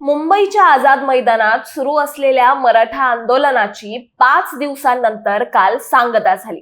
मुंबईच्या आझाद मैदानात सुरू असलेल्या मराठा आंदोलनाची पाच दिवसांनंतर काल सांगता झाली.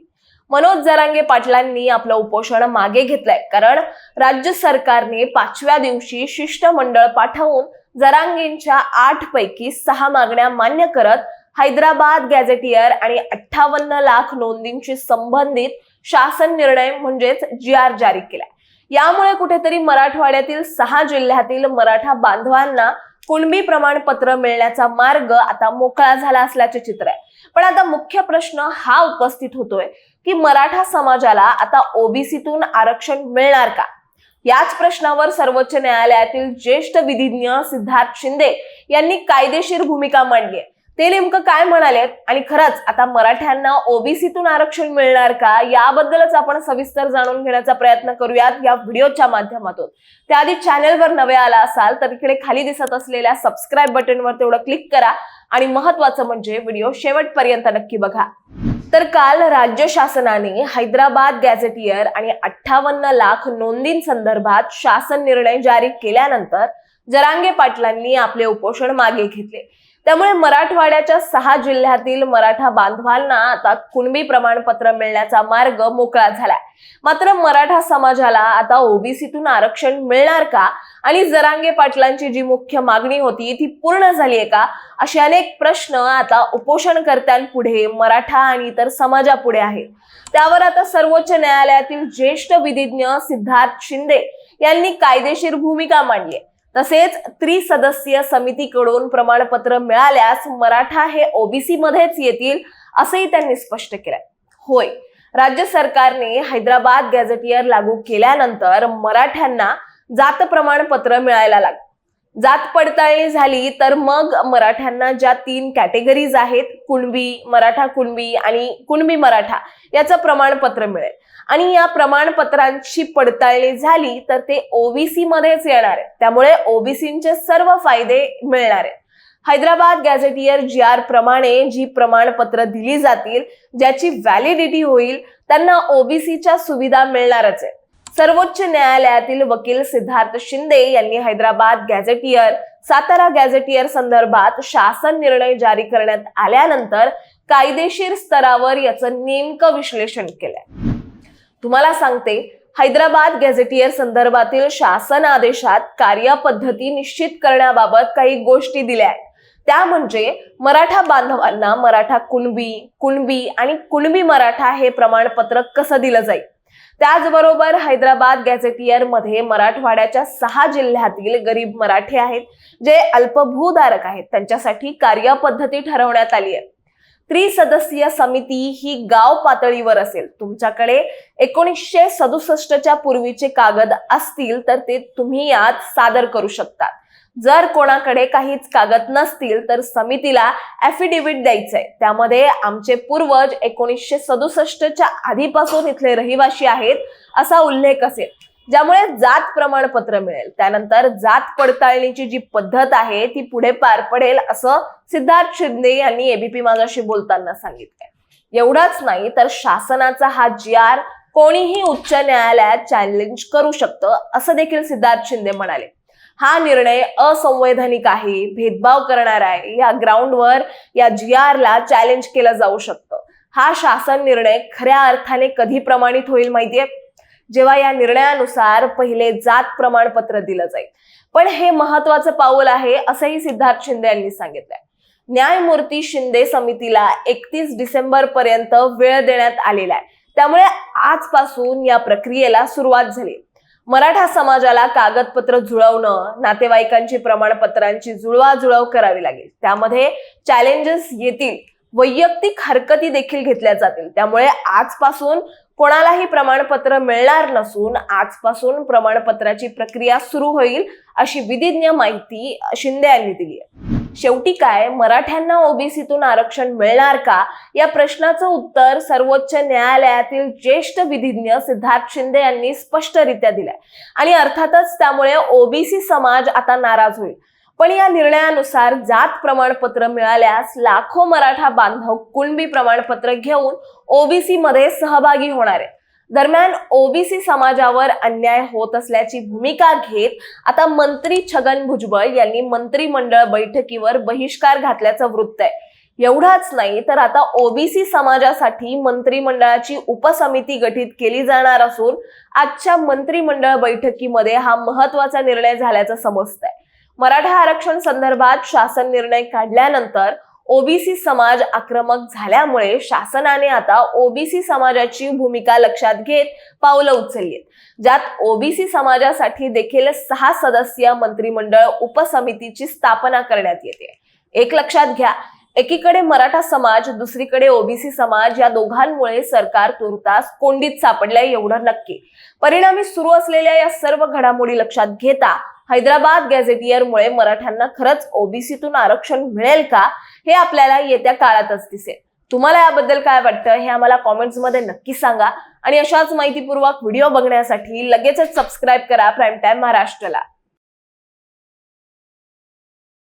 मनोज जरांगे पाटलांनी आपलं उपोषण मागे घेतलंय. कारण राज्य सरकारने पाचव्या दिवशी शिष्टमंडळ पाठवून जरांगेंच्या आठ पैकी सहा मागण्या मान्य करत हैदराबाद गॅझेटियर आणि अठ्ठावन्न लाख नोंदींशी संबंधित शासन निर्णय म्हणजेच जी आर जारी केलाय. यामुळे कुठेतरी मराठवाड्यातील सहा जिल्ह्यातील मराठा बांधवांना कुणबी प्रमाणपत्र मिळण्याचा मार्ग आता मोकळा झाला असल्याचे चित्र आहे. पण आता मुख्य प्रश्न हा उपस्थित होतोय की मराठा समाजाला आता ओबीसीतून आरक्षण मिळणार का? याच प्रश्नावर सर्वोच्च न्यायालयातील ज्येष्ठ विधिज्ञ सिद्धार्थ शिंदे यांनी कायदेशीर भूमिका मांडली आहे. ते नेमकं काय म्हणालेत? आणि खरंच आता मराठ्यांना ओबीसीतून आरक्षण मिळणार का? याबद्दलच आपण सविस्तर जाणून घेण्याचा प्रयत्न करूयात या व्हिडिओच्या माध्यमातून. त्याआधी चॅनेलवर नवे आला असाल तर इकडे खाली दिसत असलेल्या सबस्क्राईब बटनवर तेवढं क्लिक करा आणि महत्वाचं म्हणजे व्हिडिओ शेवटपर्यंत नक्की बघा. तर काल राज्य शासनाने हैदराबाद गॅझेटियर आणि अठ्ठावन्न लाख नोंदींसंदर्भात शासन निर्णय जारी केल्यानंतर जरांगे पाटलांनी आपले उपोषण मागे घेतले. त्यामुळे मराठवाड्याच्या सहा जिल्ह्यातील मराठा बांधवांना आता कुणबी प्रमाणपत्र मिळण्याचा मार्ग मोकळा झालाय. मात्र मराठा समाजाला आता ओबीसीतून आरक्षण मिळणार का? आणि जरांगे पाटलांची जी मुख्य मागणी होती ती पूर्ण झाली आहे का? असे अनेक प्रश्न आता उपोषणकर्त्यांपुढे मराठा आणि इतर समाजापुढे आहेत. त्यावर आता सर्वोच्च न्यायालयातील ज्येष्ठ विधिज्ञ सिद्धार्थ शिंदे यांनी कायदेशीर भूमिका मांडली आहे. तसेच त्रिसदस्यीय समितीकडून प्रमाणपत्र मिळाल्यास मराठा हे ओबीसी मध्येच येतील असंही त्यांनी स्पष्ट केलंय. होय राज्य सरकारने हैदराबाद गॅझेटियर लागू केल्यानंतर मराठ्यांना जात प्रमाणपत्र मिळायला लागलं. जात पडताळणी झाली तर मग मराठ्यांना ज्या तीन कॅटेगरीज आहेत कुणबी मराठा कुणबी आणि कुणबी मराठा याचं प्रमाणपत्र मिळेल. आणि या प्रमाणपत्रांची पडताळणी झाली तर ते ओबीसी मध्येच येणार आहे त्यामुळे ओबीसीचे सर्व फायदे मिळणार आहेत. हैदराबाद गॅझेटियर जी आर प्रमाणे जी प्रमाणपत्र दिली जातील ज्याची व्हॅलिडिटी होईल त्यांना ओबीसीच्या सुविधा मिळणारच आहे सर्वोच्च न्यायालयातील वकील सिद्धार्थ शिंदे यांनी हैदराबाद गॅझेटियर सातारा गॅझेटियर संदर्भात शासन निर्णय जारी करण्यात आल्यानंतर कायदेशीर स्तरावर याचं नेमकं विश्लेषण केलंय. तुम्हाला सांगते हैदराबाद गॅझेटियर संदर्भातील शासन आदेशात कार्यपद्धती निश्चित करण्याबाबत काही गोष्टी दिल्या आहेत. त्या म्हणजे मराठा बांधवांना मराठा कुणबी कुणबी आणि कुणबी मराठा हे प्रमाणपत्र कसं दिलं जाईल? त्याचबरोबर हैदराबाद गॅझेटियरमध्ये मराठवाड्याच्या सहा जिल्ह्यातील गरीब मराठे आहेत जे अल्पभूधारक आहेत. त्यांच्यासाठी कार्यपद्धती ठरवण्यात आली आहे. त्रिसदस्यीय समिती ही गाव पातळीवर असेल. तुमच्याकडे एकोणीसशे सदुसष्टच्या पूर्वीचे कागद असतील तर ते तुम्ही यात सादर करू शकता जर कोणाकडे काहीच कागद नसतील तर समितीला ऍफिडेव्हिट द्यायचंय. त्यामध्ये आमचे पूर्वज एकोणीसशे सदुसष्टच्या आधीपासून इथले रहिवासी आहेत असा उल्लेख असेल. ज्यामुळे जात प्रमाणपत्र मिळेल. त्यानंतर जात पडताळणीची जी पद्धत आहे ती पुढे पार पडेल असं सिद्धार्थ शिंदे यांनी एबीपी माझ्याशी बोलताना सांगितलंय. एवढाच नाही तर शासनाचा हा जी आर कोणीही उच्च न्यायालयात चॅलेंज करू शकतं असं देखील सिद्धार्थ शिंदे म्हणाले. हा निर्णय असंवैधानिक आहे भेदभाव करणार आहे या ग्राउंडवर या जी ला चॅलेंज केलं जाऊ शकतं. हा शासन निर्णय खऱ्या अर्थाने कधी प्रमाणित होईल माहितीये? जेव्हा या निर्णयानुसार पहिले जात प्रमाणपत्र दिलं जाईल. पण हे महत्वाचं पाऊल आहे असंही सिद्धार्थ शिंदे यांनी सांगितलंय. न्यायमूर्ती शिंदे समितीला एकतीस डिसेंबर पर्यंत वेळ देण्यात आलेला आहे. त्यामुळे आजपासून या प्रक्रियेला सुरुवात झाली. मराठा समाजाला कागदपत्र जुळवणं नातेवाईकांची प्रमाणपत्रांची जुळवाजुळव करावी लागेल. त्यामध्ये चॅलेंजेस येतील. वैयक्तिक हरकती देखील घेतल्या जातील. त्यामुळे आजपासून कोणालाही प्रमाणपत्र मिळणार नसून आजपासून प्रमाणपत्राची प्रक्रिया सुरू होईल अशी विधिज्ञ माहिती शिंदे यांनी दिली आहे. शेवटी काय? मराठ्यांना ओबीसीतून आरक्षण मिळणार का? या प्रश्नाचं उत्तर सर्वोच्च न्यायालयातील ज्येष्ठ विधिज्ञ सिद्धार्थ शिंदे यांनी स्पष्टरित्या दिलंय. आणि अर्थातच त्यामुळे ओबीसी समाज आता नाराज होईल. पण या निर्णयानुसार जात प्रमाणपत्र मिळाल्यास लाखो मराठा बांधव कुणबी प्रमाणपत्र घेऊन ओबीसी मध्ये सहभागी होणार आहे दरम्यान ओबीसी समाजावर अन्याय होत असल्याची भूमिका घेत आता मंत्री छगन भुजबळ यांनी मंत्रिमंडळ बैठकीवर बहिष्कार घातल्याचं वृत्त आहे. एवढाच नाही तर आता ओबीसी समाजासाठी मंत्रिमंडळाची उपसमिती गठीत केली जाणार असून आजच्या मंत्रिमंडळ बैठकीमध्ये हा महत्त्वाचा निर्णय झाल्याचं समजतंय. मराठा आरक्षण संदर्भात शासन निर्णय काढल्यानंतर ओबीसी समाज आक्रमक झाल्यामुळे शासनाने आता ओबीसी समाजाची भूमिका लक्षात घेत पावलं उचलली ज्यात ओबीसी समाजासाठी देखील सहा सदस्यीय मंत्रिमंडळ उपसमितीची स्थापना करण्यात येते. एक लक्षात घ्या एकीकडे मराठा समाज दुसरीकडे ओबीसी समाज या दोघांमुळे सरकार तुर्तास कोंडीत सापडलंय एवढं नक्की. परिणामी सुरू असलेल्या या सर्व घडामोडी लक्षात घेता हैदराबाद गॅझेटियरमुळे मराठ्यांना खरंच ओबीसीतून आरक्षण मिळेल का? हे आपल्याला येत्या काळातच दिसेल. तुम्हाला याबद्दल काय वाटतं हे आम्हाला कॉमेंट्समध्ये नक्की सांगा. आणि अशाच माहितीपूर्वक व्हिडिओ बघण्यासाठी लगेचच सबस्क्राईब करा प्राईम टाइम महाराष्ट्रला.